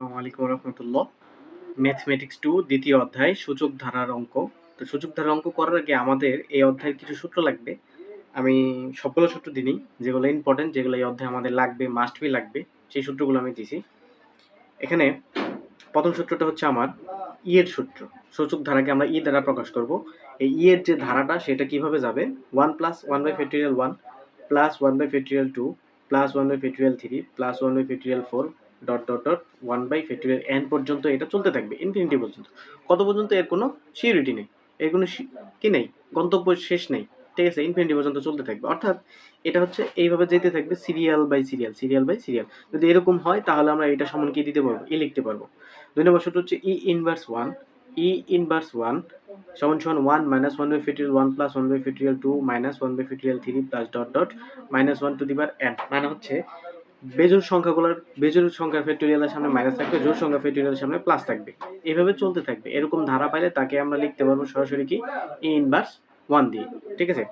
আসসালামু আলাইকুম রহমতুল্লাহ। Mathematics two দ্বিতীয় অধ্যায়, সূচক ধারার অঙ্ক। তো সূচক ধারার অঙ্ক করার আগে আমাদের এই অধ্যায়ের কিছু সূত্র লাগবে। আমি সবগুলো সূত্র দিই যেগুলো ইম্পর্টেন্ট যেগুলো এই অধ্যায়ে আমাদের লাগবে মাস্ট বি লাগবে, সেই সূত্রগুলো আমি দিছি। এখানে প্রথম সূত্রটা হচ্ছে আমার ই এর সূত্র। সূচক ধারাকে আমরা ই দ্বারা প্রকাশ করব। এই ই এর যে ধারাটা, সেটা কীভাবে যাবে? One plus one by factorial one plus one by factorial two plus one by factorial three plus one by factorial four dot dot dot one by factorial N পর্যন্ত এটা চলতে থাকবে ইনফিনিটি পর্যন্ত। কত পর্যন্ত এর কোনো সিউরিটি নেই, এর কোনো কি নেই, গন্তব্য শেষ নেই, ঠিক আছে ইনফিনিটি পর্যন্ত চলতে থাকবে। অর্থাৎ এটা হচ্ছে এইভাবে যেতে থাকবে serial by serial serial by serial যদি এরকম হয়, তাহলে আমরা এটা সমান কি দিতে পারব? ই লিখতে পারব। দুই নম্বর সূত্র হচ্ছে E inverse one E inverse one সমান সমান one minus one by factorial one plus one by factorial two minus one by factorial three plus dot dot minus one to the bar N মানে হচ্ছে বেজোর সংখ্যাগুলোর বেজোর সংখ্যা ফ্যাক্টোরিয়ালের সামনে minus থাকবে জোর সংখ্যা ফ্যাক্টোরিয়ালের সামনে প্লাস থাকবে। এইভাবে চলতে থাকবে। এরকম ধারা পাইলে তাকে আমরা লিখতে পারব সরাসরি কি? ইনভার্স ওয়ান দিয়ে। ঠিক আছে?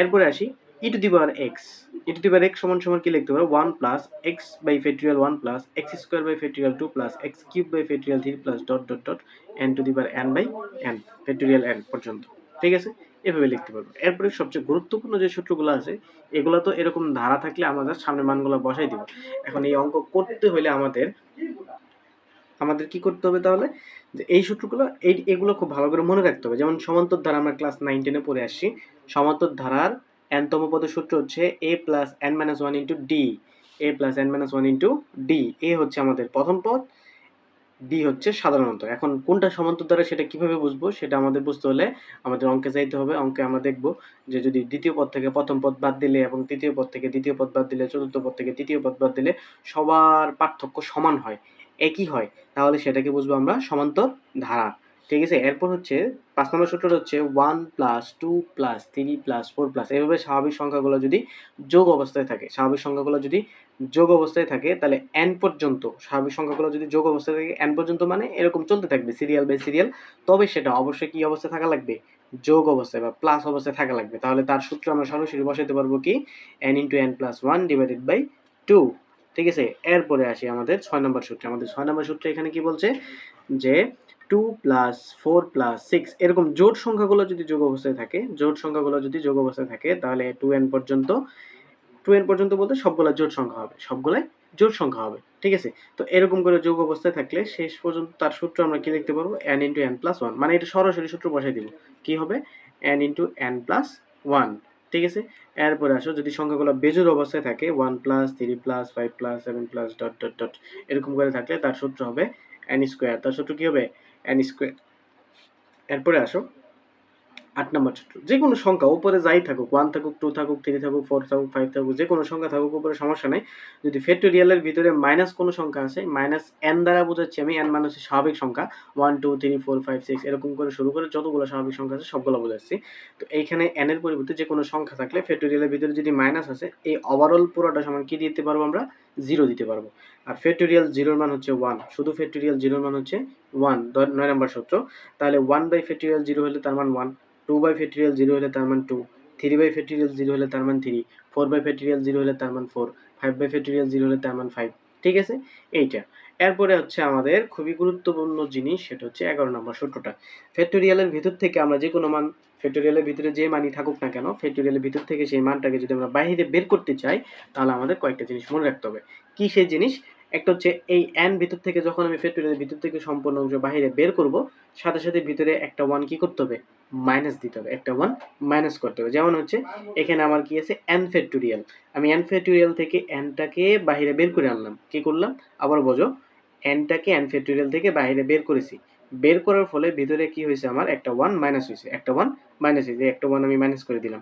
এরপরে আসি E to the power X E to the power X সমান সমান কি লিখতে পারব? One plus X by factorial one plus X square by factorial two plus X cube by factorial three plus dot dot dot N to the power N by N factorial N পর্যন্ত। ঠিক আছে? এভাবে লিখতে পারব। এরপরে সবচেয়ে গুরুত্বপূর্ণ যে সূত্রগুলো আছে, এগুলো তো এরকম ধারা থাকলে আমাদের সামনে মানগুলো বসাই দিব। এখন এই অঙ্ক করতে হলে আমাদের আমাদের কি করতে হবে তাহলে? যে এই সূত্রগুলো, এই, এগুলো খুব ভালো করে মনে রাখতে হবে। যেমন সমান্তর ধারা আমরা ক্লাস নাইন টেনে পড়ে আসছি। সমান্তর ধারার এনতম পদের সূত্র হচ্ছে A plus N minus one into D A plus N minus one into D A হচ্ছে আমাদের প্রথম পদ। ডি হচ্ছে সাধারণত। এখন কোনটা সমান্তর দ্বারা সেটা কীভাবে বুঝব সেটা আমাদের বুঝতে হলে আমাদের অঙ্কে যাইতে হবে। অঙ্কে আমরা দেখব যে যদি দ্বিতীয় পদ থেকে প্রথম পদ বাদ দিলে এবং তৃতীয় পদ থেকে দ্বিতীয় পদ বাদ দিলে, চতুর্থ পদ থেকে তৃতীয় পদ বাদ দিলে সবার পার্থক্য সমান হয়, একই হয়, তাহলে সেটাকে বুঝব আমরা সমান্তর ধারা। ঠিক আছে? এরপর হচ্ছে পাঁচ নম্বর সূত্রটা হচ্ছে one plus two plus three plus four plus এভাবে স্বাভাবিক সংখ্যাগুলো যদি যোগ অবস্থায় থাকে, স্বাভাবিক সংখ্যাগুলো যদি যোগ অবস্থায় থাকে, তাহলে এন পর্যন্ত, স্বাভাবিক সংখ্যাগুলো যদি যোগ অবস্থায় থাকে এন পর্যন্ত মানে এরকম চলতে থাকবে সিরিয়াল বাই সিরিয়াল তবে সেটা অবশ্যই কি অবস্থায় থাকা লাগবে? যোগ অবস্থায় বা প্লাস অবস্থায় থাকা লাগবে। তাহলে তার সূত্র আমরা সরাসরি বসাতে পারব কি? N into N plus one divided by two ঠিক আছে? এরপরে আসি আমাদের ছয় নম্বর সূত্রে। আমাদের ছয় নম্বর সূত্রে এখানে কি বলছে? যে two plus four plus six এরকম জোট সংখ্যাগুলো যদি যোগ অবস্থায় থাকে, জোট সংখ্যাগুলো যদি যোগ অবস্থায় থাকে, তাহলে টু এন পর্যন্ত টু এন পর্যন্ত বলতে সবগুলো জোট সংখ্যা হবে, সবগুলাই জোট সংখ্যা হবে, ঠিক আছে? তো এরকম করে যোগ অবস্থায় থাকলে শেষ পর্যন্ত তার সূত্র আমরা কি লিখতে পারব? N into N plus one মানে এটা সরাসরি সূত্র বসাই দিব। কি হবে? N into N plus one ঠিক আছে? এরপরে আসো, যদি সংখ্যাগুলো বেজোর অবস্থায় থাকে one plus three plus five plus seven plus dot dot dot এরকম করে থাকলে তার সূত্র হবে এন স্কোয়ার তার সূত্র কি হবে? এন স্কোয়ার এরপরে আসো আট নম্বর সূত্র যে কোনো সংখ্যা, উপরে যাই থাকুক ওয়ান থাকুক টু থাকুক থ্রি থাকুক ফোর থাকুক ফাইভ থাকুক যে কোনো সংখ্যা থাকুক, উপরে সমস্যা নেই। যদি ফ্যাক্টোরিয়ালের ভিতরে মাইনাস কোনো সংখ্যা আছে মাইনাস এন দ্বারা বোঝাচ্ছি আমি এন মানে হচ্ছে স্বাভাবিক সংখ্যা। One two three four five six এরকম করে শুরু করে যতগুলো স্বাভাবিক সংখ্যা আছে, সবগুলো বোঝাচ্ছি। তো এইখানে এন এর পরিবর্তে যে কোনো সংখ্যা থাকলে ফ্যাক্টোরিয়ালের ভিতরে যদি মাইনাস আছে, এই ওভারঅল পুরোটা সমান কি দিতে পারব আমরা? জিরো দিতে পারব। আর ফ্যাক্টোরিয়াল জিরোর মান হচ্ছে ওয়ান শুধু ফ্যাক্টোরিয়াল জিরোর মান হচ্ছে ওয়ান নয় নম্বর সূত্র। তাহলে ওয়ান বাই ফ্যাক্টোরিয়াল জিরো হলে তার মান one two by factorial zero হলে তার মান two three by factorial zero হলে তার মান three four by factorial zero হলে তার মান four five by factorial zero হলে তার মান ফাইভ ঠিক আছে? এইটা। এরপরে হচ্ছে আমাদের খুবই গুরুত্বপূর্ণ জিনিস, সেটা হচ্ছে এগারো নম্বর সূত্রটা। ফ্যাক্টোরিয়ালের ভিতর থেকে আমরা যে কোনো মান ফ্যাক্টোরিয়ালের ভিতরে যে মানই থাকুক না কেন ফ্যাক্টোরিয়ালের ভিতর থেকে সেই মানটাকে যদি আমরা বাইরে বের করতে চাই, তাহলে আমাদের কয়েকটা জিনিস মনে রাখতে হবে। কি সেই জিনিস? একটা হচ্ছে এই এন ভিতর থেকে যখন আমি ফ্যাক্টোরিয়ালের ভিতর থেকে সম্পূর্ণ অংশ বাইরে বের করব, সাথে সাথে ভিতরে একটা ওয়ান কি করতে হবে? মাইনাস দিতে হবে। একটা ওয়ান মাইনাস করতে হবে। যেমন হচ্ছে, এখানে আমার কি আছে? এন ফ্যাক্টোরিয়াল আমি এন ফ্যাক্টোরিয়াল থেকে এনটাকে বাইরে বের করে আনলাম। কি করলাম? আবার বোঝো এনটাকে এন ফ্যাক্টোরিয়াল থেকে বাইরে বের করেছি। বের করার ফলে ভিতরে কি হয়েছে আমার? একটা ওয়ান মাইনাস হয়েছে। একটা ওয়ান মাইনাস হয়েছে। একটা ওয়ান আমি মাইনাস করে দিলাম।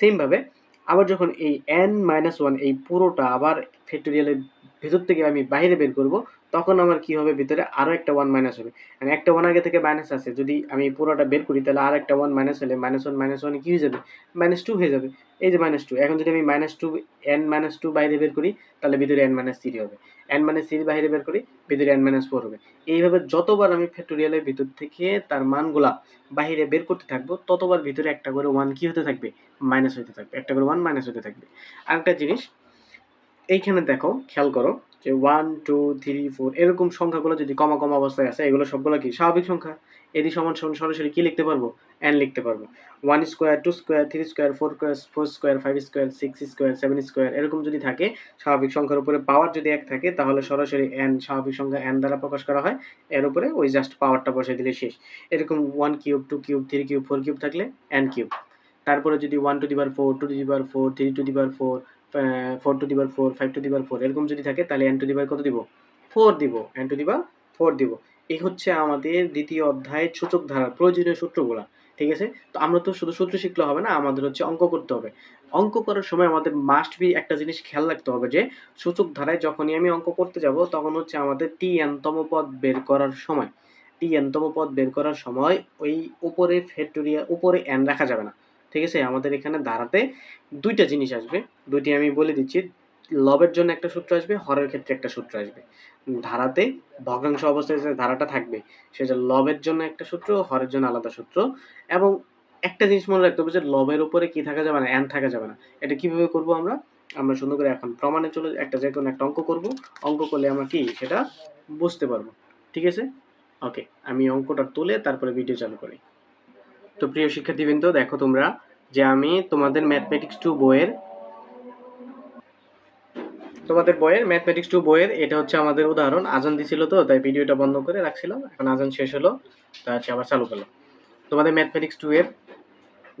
সেমভাবে আবার যখন এই এন মাইনাস ওয়ান এই পুরোটা আবার ফ্যাক্টোরিয়ালের ভেতর থেকে আমি বাইরে বের করব, তখন আমার কি হবে? ভিতরে আরও একটা ওয়ান মাইনাস হবে। মানে একটা ওয়ান আগে থেকে মাইনাস আছে। যদি আমি পুরোটা বের করি, তাহলে আর একটা ওয়ান মাইনাস হলে মাইনাস ওয়ান মাইনাস ওয়ান কি হয়ে যাবে? মাইনাস টু হয়ে যাবে। এই যে মাইনাস টু এখন যদি আমি minus two N minus two বাইরে বের করি, তাহলে ভিতরে এন মাইনাস থ্রি হবে। এন মাইনাস থ্রি বাইরে বের করি, ভিতরে এন মাইনাস ফোর হবে। এইভাবে যতবার আমি ফ্যাক্টোরিয়ালের ভিতর থেকে তার মানগুলা বাইরে বের করতে থাকব, ততবার ভিতরে একটা করে ওয়ান কি হতে থাকবে? মাইনাস হতে থাকবে। একটা করে ওয়ান মাইনাস হতে থাকবে। আরেকটা জিনিস এইখানে দেখো, খেয়াল করো যে ওয়ান টু থ্রি ফোর এরকম সংখ্যাগুলো যদি কমা কমা অবস্থায় আছে, এগুলো সবগুলো কি স্বাভাবিক সংখ্যা? এদি সমান সমান সরাসরি কি লিখতে পারব? এন লিখতে পারব। One square two square three square four square four square five square six square seven square এরকম যদি থাকে, স্বাভাবিক সংখ্যার উপরে পাওয়ার যদি এক থাকে, তাহলে সরাসরি এন স্বাভাবিক সংখ্যা এন দ্বারা প্রকাশ করা হয়। এর উপরে ওই জাস্ট পাওয়ারটা বসে দিলে শেষ। এরকম one cube two cube three cube four cube থাকলে এন কিউব তারপরে যদি one to the power four two the power four three to the power four four to the power four five to the power four এরকম যদি থাকে, তাহলে N two দিবার কত দিব? ফোর দিব। এন টু দিবার ফোর দিব। এই হচ্ছে আমাদের দ্বিতীয় অধ্যায়ের সূচক ধারার প্রয়োজনীয় সূত্রগুলা, ঠিক আছে? তো আমরা তো শুধু সূত্র শিখলে হবে না, আমাদের হচ্ছে অঙ্ক করতে হবে। অঙ্ক করার সময় আমাদের মাস্ট বি একটা জিনিস খেয়াল রাখতে হবে যে, সূচক ধারায় যখনই আমি অঙ্ক করতে যাব, তখন হচ্ছে আমাদের টি এনতম পদ বের করার সময় টি এনতম পদ বের করার সময় ওই উপরে ফ্যাক্টোরিয়া উপরে এন রাখা যাবে না। ঠিক আছে? আমাদের এখানে ধারাতে দুইটা জিনিস আসবে। দুইটি আমি বলে দিচ্ছি। লবের জন্য একটা সূত্র আসবে, হরের ক্ষেত্রে একটা সূত্র আসবে। ধারাতে ভগ্নাংশ অবস্থায় যে ধারাটা থাকবে, সেটা লবের জন্য একটা সূত্র, হরের জন্য আলাদা সূত্র এবং একটা জিনিস মনে রাখতে হবে যে লবের উপরে কি থাকা যাবে না অ্যান থাকা যাবে না। এটা কীভাবে করব আমরা? আমরা সুন্দর করে এখন প্রমাণে চলে একটা যে কোনো একটা অঙ্ক করব। অঙ্ক করলে আমরা কি, সেটা বুঝতে পারব। ঠিক আছে? ওকে আমি অঙ্কটা তুলে তারপরে ভিডিও চালু করি। তো প্রিয় শিক্ষার্থীবৃন্দ, দেখো তোমরা যে আমি তোমাদের ম্যাথমেটিক্স টু বইয়ের তোমাদের বইয়ের ম্যাথমেটিক্স টু বইয়ের এটা হচ্ছে আমাদের উদাহরণ। আজান দিছিল তো, তাই ভিডিওটা বন্ধ করে রাখছিলাম। এখন আজান শেষ হলো, তা হচ্ছে আবার চালু করলাম তোমাদের ম্যাথমেটিক্স টু এর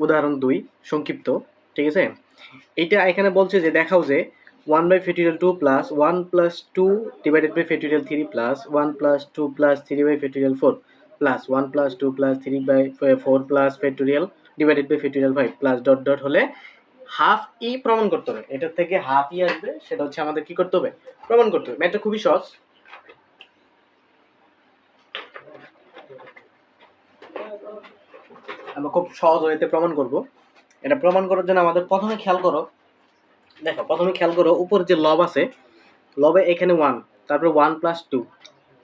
উদাহরণ দুই, সংক্ষিপ্ত, ঠিক আছে? এইটা এখানে বলছে যে, দেখাও যে one by factorial two plus one plus two divided by factorial three plus one plus two plus three by factorial four plus one plus two plus three by four plus factorial divided by factorial five plus dot dot হলে half ই প্রমাণ করতে হবে। এটার থেকে half ই আসবে, সেটা হচ্ছে আমাদের কি করতে হবে? প্রমাণ করতে হবে। ম্যাথটা খুবই সহজ। আমরা খুব সহজ ওয়েতে প্রমাণ করব। এটা প্রমাণ করার জন্য আমাদের প্রথমে খেয়াল করো। দেখো, প্রথমে খেয়াল করো, উপর যে লব আছে, লবে এখানে ওয়ান তারপরে ওয়ান প্লাস টু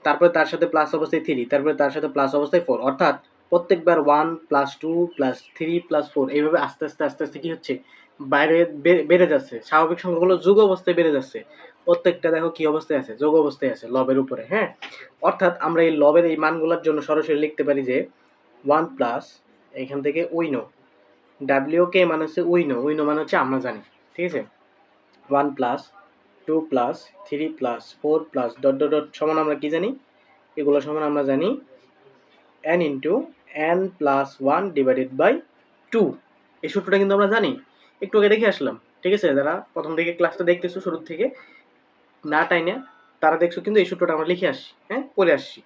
তারপরে তার সাথে প্লাস অবস্থায় থ্রি তারপরে তার সাথে প্লাস অবস্থায় ফোর অর্থাৎ প্রত্যেকবার one plus two plus three plus four এইভাবে আস্তে আস্তে আস্তে আস্তে কী হচ্ছে? বাইরে বেড়ে যাচ্ছে। স্বাভাবিক সংখ্যাগুলো যোগ অবস্থায় বেড়ে যাচ্ছে। প্রত্যেকটা দেখো কি অবস্থায় আছে? যোগ অবস্থায় আছে, লবের উপরে হ্যাঁ? অর্থাৎ আমরা এই লবের এই মানগুলোর জন্য সরাসরি লিখতে পারি যে ওয়ান প্লাস এখান থেকে উইনো। ডাব্লিউ কে মানে হচ্ছে উইনো। উইনো মানে হচ্ছে আমরা জানি। ঠিক আছে? One plus two plus three plus four plus dot dot dot সমান আমরা কি জানি? এগুলো সমান আমরা জানি n into n plus one divided by two এই সূত্রটা কিন্তু আমরা জানি। একটু আগে দেখে আসলাম, ঠিক আছে? যারা প্রথম থেকে ক্লাসটা দেখতেছো, শুরুর থেকে, না টাইনে, তারা দেখছ কিন্তু এই সূত্রটা আমরা লিখে আসছি হ্যাঁ? পড়ে আসছি।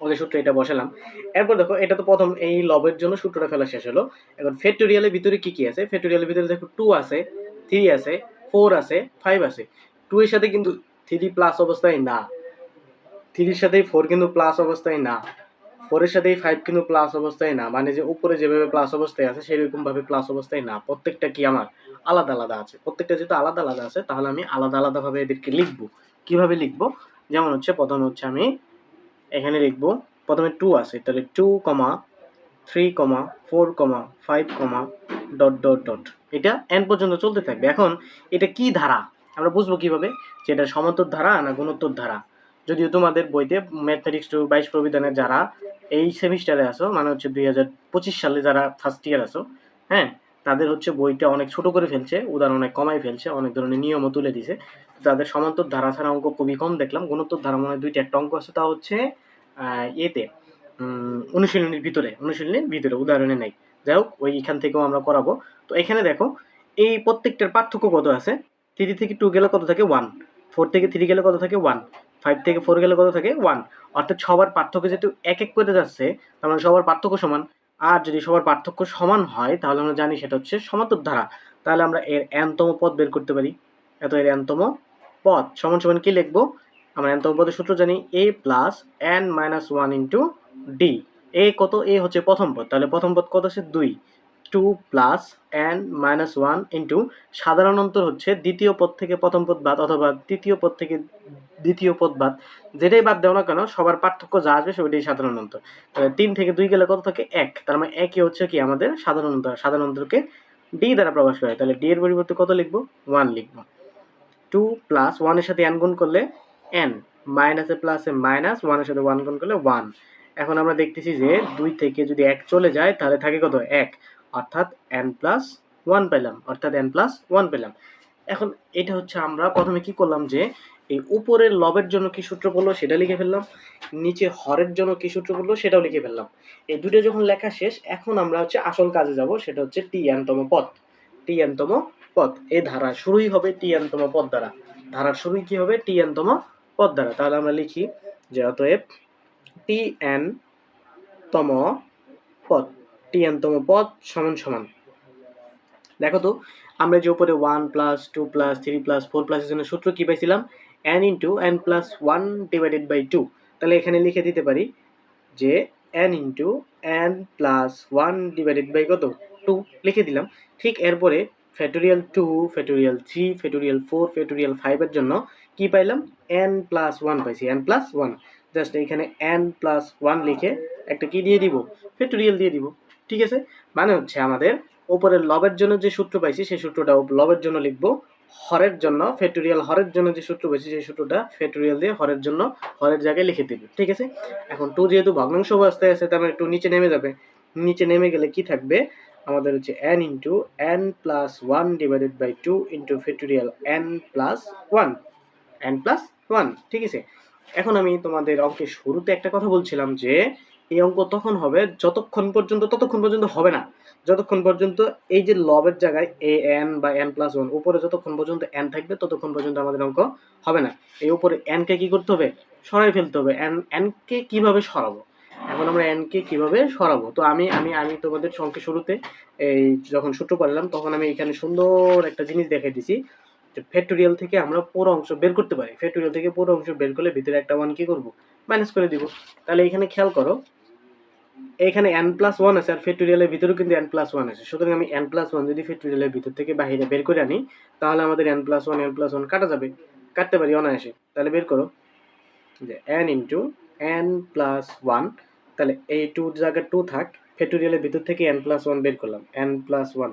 ওদের সূত্র এটা বসালাম। এরপর দেখো, এটা তো প্রথম এই লবের জন্য সূত্রটা ফেলা শেষ হলো। এখন ফেক্টোরিয়ালের ভিতরে কি কি আছে? ফেক্টোরিয়ালের ভিতরে দেখো টু আছে থ্রি আছে ফোর আছে, ফাইভ আছে। টু এর সাথে কিন্তু থ্রি প্লাস অবস্থায় না। থ্রির সাথে ফোর কিন্তু প্লাস অবস্থায় না। ফোরের সাথে ফাইভ কিন্তু প্লাস অবস্থায় না। মানে যে উপরে যেভাবে প্লাস অবস্থায় আছে সেরকম ভাবে প্লাস অবস্থায় না। প্রত্যেকটা কি আমার আলাদা আলাদা আছে? প্রত্যেকটা যেহেতু আলাদা আলাদা আছে, তাহলে আমি আলাদা আলাদা ভাবে এদেরকে লিখব। কীভাবে লিখব? যেমন হচ্ছে, প্রথমে হচ্ছে আমি এখানে লিখব, প্রথমে টু আছে, তাহলে two comma three comma four comma five comma dot dot dot এটা এন পর্যন্ত চলতে থাকবে। এখন এটা কি ধারা? আমরা বুঝব কীভাবে যে এটা সমান্তর ধারা না গুণোত্তর ধারা। যদিও তোমাদের বইতে ম্যাথমেটিক্স টু বাইশ প্রবিধানের যারা এই সেমিস্টারে আসো মানে হচ্ছে দুই হাজার পঁচিশ সালে যারা ফার্স্ট ইয়ার আসো হ্যাঁ তাদের হচ্ছে বইটা অনেক ছোট করে ফেলছে, উদাহরণ অনেক কমাই ফেলছে, অনেক ধরনের নিয়মও তুলে দিছে। তাদের সমান্তর ধারা ছাড়া অঙ্ক খুবই কম দেখলাম। গুণোত্তর ধারা মনে দুইটা, একটা অঙ্ক আছে, তা হচ্ছে এতে অনুশীলনীর ভিতরে অনুশীলনীর ভিতরে, উদাহরণে নেই। যাই হোক ওইখান থেকেও আমরা করাবো। তো এখানে দেখো, এই প্রত্যেকটার পার্থক্য কত আছে? থ্রি থেকে টু গেলে কত থাকে? ওয়ান ফোর থেকে থ্রি গেলে কত থাকে? ওয়ান ফাইভ থেকে ফোর গেলে কত থাকে? ওয়ান অর্থাৎ সবার পার্থক্য যেহেতু এক এক করে যাচ্ছে, তার মানে সবার পার্থক্য সমান। আর যদি সবার পার্থক্য সমান হয়, তাহলে আমরা জানি সেটা হচ্ছে সমান্তর ধারা। তাহলে আমরা এর এনতম পদ বের করতে পারি। এত এর এনতম পদ। সমান সমান কি লিখব? আমরা এনতম পদের সূত্র জানি a plus n minus one into d a কত? এ হচ্ছে প্রথম পদ। তাহলে প্রথম পদ কত আছে দুই। Two plus n minus one into সাধারণ অন্তর হচ্ছে দ্বিতীয় পদ থেকে প্রথম পদ বাদ অথবা তৃতীয় পদ থেকে দ্বিতীয় পদ বাদ। যেটাই বাদ দেও না কেন, সবার পার্থক্য যা আসবে সেটাই সাধারণ অন্তর তাহলে তিন থেকে দুই গেলে কত থাকে? এক। তার মানে একই হচ্ছে কি আমাদের সাধারণ অন্তর সাধারণ অন্তরকে ডি দ্বারা প্রকাশ করা তাহলে ডি এর পরিবর্তে কত লিখব? ওয়ান লিখব। টু প্লাস ওয়ানের সাথে এন গুণ করলে এন মাইনাসে প্লাসে মাইনাস ওয়ানের সাথে ওয়ান গুণ করলে ওয়ান এখন আমরা দেখতেছি যে দুই থেকে যদি এক চলে যায়, তাহলে থাকে কত? এক। অর্থাৎ এন প্লাস ওয়ান পেলাম। অর্থাৎ এন প্লাস ওয়ান পেলাম। এখন এটা হচ্ছে আমরা প্রথমে কি করলাম যে, এই উপরের লবের জন্য কি সূত্র পড়ল সেটা লিখে ফেললাম, নিচে হরের জন্য কি সূত্র পড়ল সেটাও লিখে ফেললাম। এই দুটো যখন লেখা শেষ, এখন আমরা হচ্ছে আসল কাজে যাব, সেটা হচ্ছে টি এনতম পদ। টি এনতম পদ। এই ধারা শুরুই হবে টি এনতম পদ দ্বারা। ধারার শুরুই কি হবে? টি এনতম পদ দ্বারা। তাহলে আমরা লিখি যে অতএব টি এন তম পদ টি এন তম পদ সমান সমান। দেখো তো, আমরা যে উপরে one plus two plus three plus four প্লাসের জন্য সূত্র কি পাইছিলাম? N into n plus one divided by two তাহলে এখানে লিখে দিতে পারি যে n into n plus one divided by কত? টু লিখে দিলাম। ঠিক এরপরে factorial two factorial three factorial four factorial ফাইভের জন্য কি পাইলাম? এন প্লাস ওয়ান পাইছি এন প্লাস ওয়ান জাস্ট এখানে এন প্লাস ওয়ান লিখে একটা কি দিয়ে দিব? ফ্যাটোরিয়াল দিয়ে দিব। ঠিক আছে? মানে হচ্ছে আমাদের উপরের লবের জন্য যে সূত্র পাইছি, সেই সূত্রটা লবের জন্য লিখব। হরের জন্য ফ্যাটোরিয়াল হরের জন্য যে সূত্র পাইছি, সেই সূত্রটা ফ্যাটোরিয়াল দিয়ে হরের জন্য হরের জায়গায় লিখে দিবে। ঠিক আছে? এখন টু যেহেতু ভগ্নাংশ অবস্থায় আছে, তার মানে টু নিচে নেমে যাবে। নিচে নেমে গেলে কি থাকবে? আমাদের হচ্ছে n into n plus one divided by two into factorial n plus one n plus one ঠিক আছে? এখন আমি তোমাদের অঙ্কের শুরুতে একটা কথা বলছিলাম যে, এই অঙ্ক তখন হবে যতক্ষণ পর্যন্ত, ততক্ষণ পর্যন্ত হবে না। যতক্ষণ পর্যন্ত এই যে লবের জায়গায় এ এন বা এন প্লাস ওয়ান উপরে যতক্ষণ পর্যন্ত এন থাকবে, ততক্ষণ পর্যন্ত আমাদের অঙ্ক হবে না। এই উপরে এনকে কি করতে হবে? সরাই ফেলতে হবে। এন এনকে কীভাবে সরাবো? এখন আমরা এনকে কীভাবে সরাবো? তো আমি আমি আমি তোমাদের অঙ্কের শুরুতে এই যখন সূত্র পারলাম তখন আমি এখানে সুন্দর একটা জিনিস দেখাই দিছি। যে ফ্যাক্টোরিয়াল থেকে আমরা পুরো অংশ বের করতে পারি। ফ্যাক্টোরিয়াল থেকে পুরো অংশ বের করলে ভিতরে একটা ওয়ান কি করব? মাইনাস করে দিব। তাহলে এখানে খেয়াল করো, এখানে এন প্লাস ওয়ান আছে আর ফ্যাক্টোরিয়ালের ভিতরেও কিন্তু এন প্লাস ওয়ান আছে। সুতরাং আমি এন প্লাস ওয়ান যদি ফ্যাক্টোরিয়ালের ভিতর থেকে বাইরে বের করে আনি, তাহলে আমাদের n plus one n plus one কাটা যাবে। কাটতে পারি অনায়াসে। তাহলে বের করো, যে n into n plus one তাহলে এই টু জায়গায় টু থাক ফ্যাক্টোরিয়ালের ভিতর থেকে এন প্লাস ওয়ান বের করলাম এন প্লাস ওয়ান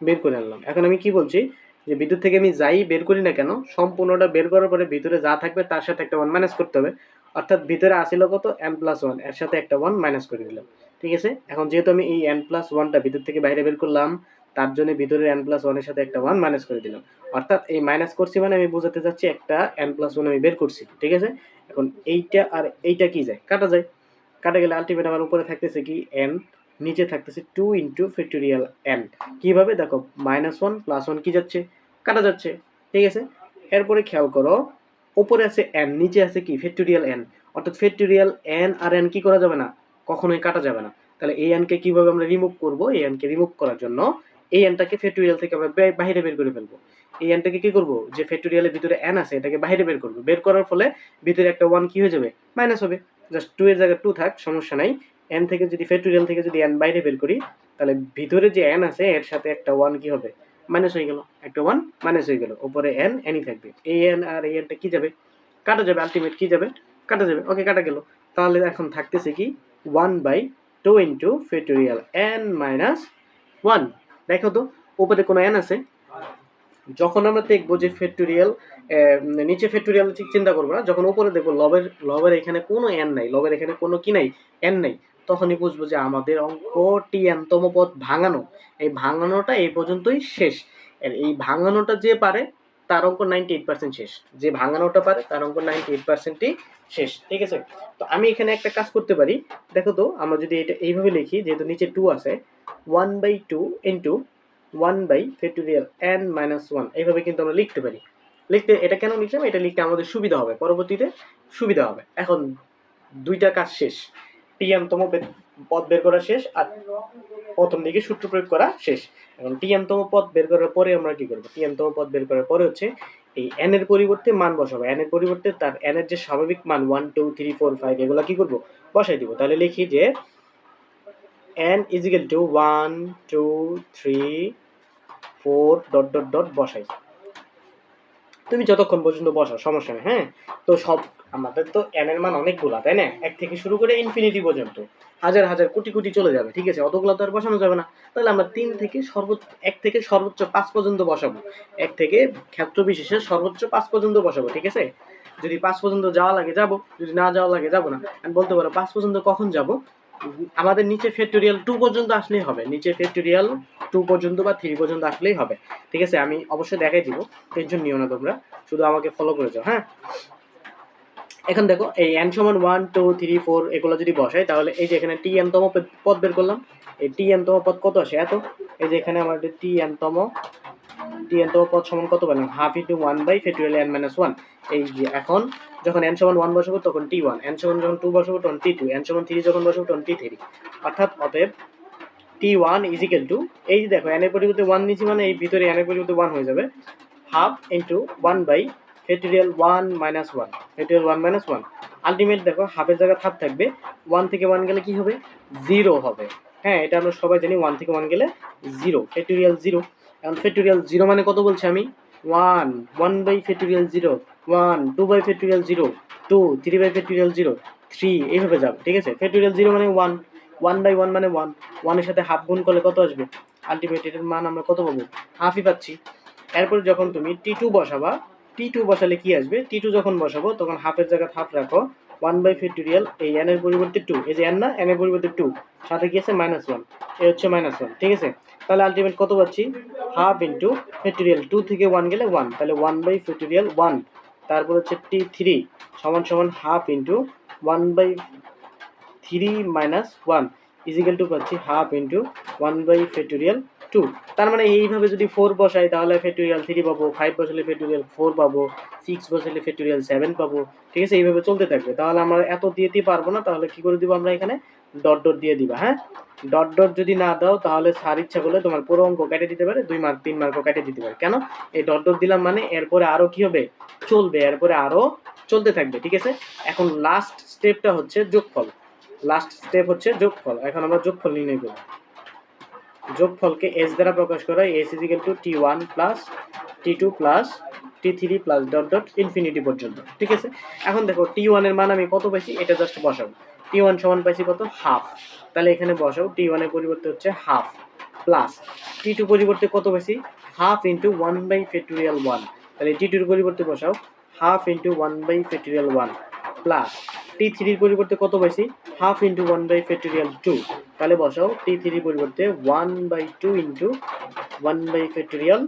বের করে আনলাম। এখন আমি কি বলছি? যে বিদ্যুৎ থেকে আমি যাই বের করি না কেন, সম্পূর্ণটা বের করার পরে ভিতরে যা থাকবে তার সাথে একটা ওয়ান মাইনাস করতে হবে। অর্থাৎ ভিতরে আসিল কত? এন প্লাস ওয়ানের সাথে একটা ওয়ান মাইনাস করে দিলাম। ঠিক আছে? এখন যেহেতু আমি এই এন প্লাস ওয়ানটা ভিতর থেকে বাইরে বের করলাম, তার জন্য ভিতরের এন প্লাস ওয়ানের সাথে একটা ওয়ান মাইনাস করে দিলাম। অর্থাৎ এই মাইনাস করছি মানে আমি বোঝাতে চাচ্ছি একটা এন প্লাস ওয়ান আমি বের করছি। ঠিক আছে? এখন এইটা আর এইটা কি যায়? কাটা যায়। কাটা গেলে আলটিমেট আমার উপরে থাকতেছে কি? এন নিচে থাকতেছে টু ইন্টু ফ্যাক্টোরিয়াল এন কীভাবে? দেখো মাইনাস ওয়ান প্লাস ওয়ান কি যাচ্ছে? কাটা যাচ্ছে। ঠিক আছে? এরপরে খেয়াল করো উপরে আছে এন নিচে আছে কি? ফ্যাক্টোরিয়াল এন অর্থাৎ ফ্যাক্টোরিয়াল এন আর এন কি করা যাবে না? কখনোই কাটা যাবে না। তাহলে এই এনকে কীভাবে আমরা রিমুভ করব? এই এনকে রিমুভ করার জন্য এই এনটাকে ফ্যাক্টোরিয়াল থেকে আমরা বাইরে বের করে ফেলব। এই এনটাকে কি করব? যে ফ্যাক্টোরিয়ালের ভিতরে এন আছে, এটাকে বাইরে বের করব। বের করার ফলে ভিতরে একটা ওয়ান কি হয়ে যাবে? মাইনাস হবে। জাস্ট টু এর জায়গায় টু থাক, সমস্যা নাই। এন থেকে যদি ফ্যাক্টোরিয়াল থেকে যদি এন বাইরে বের করি, তাহলে ভিতরে যে এন আছে, এর সাথে একটা ওয়ান কি হবে? মাইনাস হয়ে গেল। একটা ওয়ান মাইনাস হয়ে গেল। ওপরে এন এনই থাকবে। এই এন আর এই এনটা কি যাবে? কাটা যাবে। আলটিমেট কি যাবে? কাটা যাবে। ওকে কাটা গেল। তাহলে এখন থাকতেছে কি? One by two into factorial n minus one দেখো তো, উপরে কোনো এন আছে? যখন আমরা দেখব যে ফ্যাক্টোরিয়াল নিচে ফ্যাক্টোরিয়াল ঠিক চিন্তা করব না। যখন উপরে দেখব, লবের লবের এখানে কোনো এন নাই। লবের এখানে কোনো কি নাই? এন নাই। তখনই বুঝব যে আমাদের অঙ্ক টি এনতম পদ ভাঙানো, এই ভাঙানোটা এই পর্যন্তই শেষ। এই ভাঙানোটা যে পারে, তার অঙ্ক নাইনটি এইট পার্সেন্ট শেষ। যে ভাঙানোটা পারে, তার অঙ্ক নাইনটি এইট পার্সেন্টই শেষ, ঠিক আছে? তো আমি এখানে একটা কাজ করতে পারি। দেখো তো, আমরা যদি এটা এইভাবে লিখি, যেহেতু নিচে টু আছে one by two into one by factorial n minus one এইভাবে কিন্তু আমরা লিখতে পারি। লিখতে, এটা কেন লিখলাম? এটা লিখতে আমাদের সুবিধা হবে, পরবর্তীতে সুবিধা হবে। এখন দুইটা কাজ শেষ। টিএমতম পদ বের করা শেষ আর প্রথম দিকে সূত্র প্রয়োগ করা শেষ। এখন টিএমতম পদ বের করার পরে আমরা কি করব? টিএমতম পদ বের করার পরে হচ্ছে এই এন এর পরিবর্তে মান বসাবো। এন এর পরিবর্তে তার এন এর যে স্বাভাবিক মান one two three four five এগুলো কি করব? বসাই দিব। তাহলে লিখি যে n equal to one two three four dot dot dot বসাই। তুমি যতক্ষণ পর্যন্ত বসো, সমস্যা নেই হ্যাঁ? তো সব, আমাদের তো এন এর মান অনেকগুলা, তাই না? এক থেকে শুরু করে ইনফিনিটি পর্যন্ত। হাজার হাজার কোটি কোটি চলে যাবে, ঠিক আছে? অতগুলো তো আর বসানো যাবে না। তাহলে আমরা তিন থেকে সর্বোচ্চ, এক থেকে সর্বোচ্চ পাঁচ পর্যন্ত বসাবো। এক থেকে ক্ষেত্র বিশেষে সর্বোচ্চ পাঁচ পর্যন্ত বসাবো, ঠিক আছে? যদি পাঁচ পর্যন্ত যাওয়া লাগে, যাব। যদি না যাওয়া লাগে, যাব না। আমি বলতে পারো পাঁচ পর্যন্ত কখন যাব? আমাদের নিচে ফ্যাক্টোরিয়াল টু পর্যন্ত আসলেই হবে। নিচে ফ্যাক্টোরিয়াল টু পর্যন্ত বা থ্রি পর্যন্ত আসলেই হবে। ঠিক আছে? আমি অবশ্যই দেখাই দিব। টেনশন নিও না তোমরা। শুধু আমাকে ফলো করে যাও হ্যাঁ? এখন দেখো, এই এন সমান ওয়ান টু থ্রি ফোর এগুলো যদি বসাই, তাহলে এই যে এখানে টি এন তম পদ- পদ বের করলাম এই টি এন তম পদ কত আসে? এত? এই যে এখানে আমার টি এন তম টি এন তম পদ সমান কত পেলাম? Half into one by factorial n minus one এই যে এখন, যখন এন সমান ওয়ান বসাবো, তখন টি ওয়ান এন সমান যখন টু বসাবো, তখন টি টু এন সমান থ্রি যখন বসাবো, তখন টি থ্রি অর্থাৎ অতএব টি ওয়ান ইজিক্যাল টু এই যে দেখো এন এর পরিবর্তে ওয়ান নিচ্ছি মানে এই ভিতরে এন এর পরিবর্তে ওয়ান হয়ে যাবে। Half into one by factorial one minus one factorial one minus one ultimate দেখো হাফের জায়গায় হাফ থাকবে। ওয়ান থেকে ওয়ান গেলে কি হবে? জিরো হবে। হ্যাঁ এটা আমরা সবাই জানি ওয়ান থেকে ওয়ান গেলে জিরো ফেটোরিয়াল জিরো এখন ফেটোরিয়াল জিরো মানে কত বলছি আমি? One one by factorial zero one two by factorial zero two three by factorial zero three এইভাবে যাবে, ঠিক আছে? ফেটোরিয়াল জিরো মানে ওয়ান ওয়ান বাই ওয়ান মানে ওয়ান ওয়ানের সাথে হাফ গুণ করলে কত আসবে? আলটিমেট এটার মান আমরা কত পাবো? হাফই পাচ্ছি। এরপর যখন তুমি টি টু বসাবা টি টু বসালে কি আসবে? টি টু যখন বসাবো, তখন হাফের জায়গায় হাফ রাখো। ওয়ান বাই ফেক্টোরিয়াল এই এন এর পরিবর্তে টু এই যে এন না এন এর পরিবর্তে টু সাথে কি আছে? মাইনাস ওয়ান এই হচ্ছে মাইনাস ওয়ান ঠিক আছে? তাহলে আলটিমেট কত পাচ্ছি? হাফ ইন্টু ফেক্টোরিয়াল টু থেকে ওয়ান গেলে ওয়ান তাহলে ওয়ান বাই ফেক্টোরিয়াল ওয়ান তারপর হচ্ছে টি থ্রি সমান সমান half into one by three minus one equal two পাচ্ছি half into one by factorial two তার মানে এইভাবে যদি ফোর বসাই, তাহলে ফেক্টোরিয়াল থ্রি পাবো ফাইভ বসালে ফেক্টোরিয়াল ফোর পাবো সিক্স বসালে ফেক্টোরিয়াল সেভেন পাবো, ঠিক আছে? এইভাবে চলতে থাকবে। তাহলে আমরা এত দিতে পারব না, তাহলে কি করে দিব আমরা এখানে? ডট ডট দিয়ে দিবা হ্যাঁ? ডট ডট যদি না দাও, তাহলে স্যার ইচ্ছা করলে তোমার পুরো অঙ্ক কেটে দিতে পারে, দুই মার্ক তিন মার্কও কেটে দিতে পারে। কেন? এই ডট ডট দিলাম মানে এরপরে আরও কি হবে? চলবে, এরপরে আরও চলতে থাকবে, ঠিক আছে? এখন লাস্ট স্টেপটা হচ্ছে যোগফল। লাস্ট স্টেপ হচ্ছে যোগফল। এখন আমরা যোগফল নির্ণয় করব। যোগফলকে এস দ্বারা প্রকাশ করা s equal to t one plus t two plus t three plus dot dot infinity পর্যন্ত। ঠিক আছে? এখন দেখো টি ওয়ানের মান আমি কত পাইছি? এটা জাস্ট বসাবো টি ওয়ান সমান পাইছি কত? হাফ তাহলে এখানে বসাও টি ওয়ানের পরিবর্তে হচ্ছে হাফ প্লাস টি টু পরিবর্তে কত পাইছি? Half into one by factorial one তাহলে টি টুর পরিবর্তে বসাও half into one by factorial one plus t থ্রির পরিবর্তে কত পাইছি? Half into one by factorial two তাহলে বসাও টি থ্রির পরিবর্তে one by two into one by factorial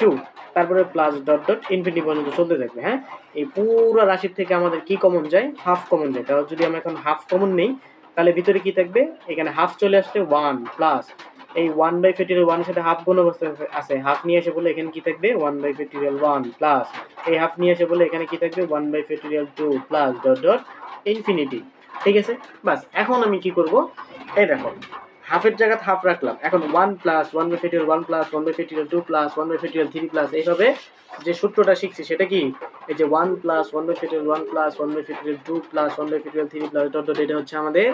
two তারপরে প্লাস ডট ডট ইনফিনিটি পর্যন্ত চলতে থাকবে হ্যাঁ? এই পুরো রাশির থেকে আমাদের কি কমন যায়? হাফ কমন যায়। তাহলে যদি আমরা এখন হাফ কমন নেই, তাহলে ভিতরে কি থাকবে? এখানে হাফ চলে আসছে ওয়ান প্লাস এই ওয়ান বাই ফেক্টোরিয়াল ওয়ানের সাথে হাফ গুণ অবস্থা আছে। হাফ নিয়ে এসে বলে এখানে কি থাকবে? One by factorial one plus এই হাফ নিয়ে এসে বলে এখানে কি থাকবে? One by factorial two plus dot dot infinity ঠিক আছে? বাস, এখন আমি কি করব? এই দেখো হাফের জায়গায় হাফ রাখলাম। এখন one plus one by factorial one plus one by factorial two plus one by factorial three plus এইভাবে যে সূত্রটা শিখছি, সেটা কি? এই যে one plus one by factorial one plus one by factorial two plus one by factorial three plus dot dot এটা হচ্ছে আমাদের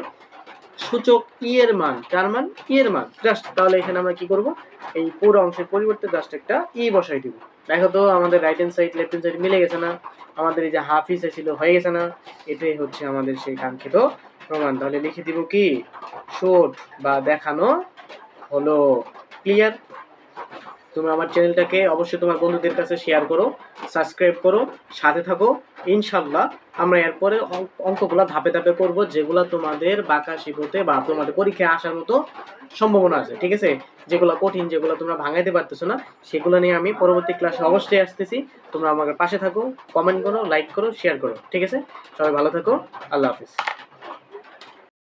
সূচক ই এর মান কার মান ই এর মান। জাস্ট তাহলে এখানে আমরা কি করব? এই পুরো অংশের পরিবর্তে জাস্ট একটা ই বসাই দিব। দেখো তো, আমাদের right hand side left hand side মিলে গেছে না। আমাদের এই যে হাফ ইসে ছিল, হয়ে গেছে না। এটাই হচ্ছে আমাদের সেই কাঙ্ক্ষিত প্রমাণ। তাহলে লিখে দিব কি? শোট বা দেখানো হলো। ক্লিয়ার তুমি আমার চ্যানেলটাকে অবশ্যই তোমার বন্ধুদের কাছে শেয়ার করো সাবস্ক্রাইব করো, সাথে থাকো। ইনশাল্লাহ আমরা এরপরে অঙ্ক- অঙ্কগুলো ধাপে ধাপে করব, যেগুলো তোমাদের বাঁকা শিখতে বা তোমাদের পরীক্ষায় আসার মতো সম্ভাবনা আছে, ঠিক আছে? যেগুলো কঠিন, যেগুলো তোমরা ভাঙাইতে পারতেছো না, সেগুলো নিয়ে আমি পরবর্তী ক্লাসে অবশ্যই আসতেছি। তোমরা আমার পাশে থাকো কমেন্ট করো লাইক করো শেয়ার করো, ঠিক আছে? সবাই ভালো থাকো, আল্লাহ হাফিজ।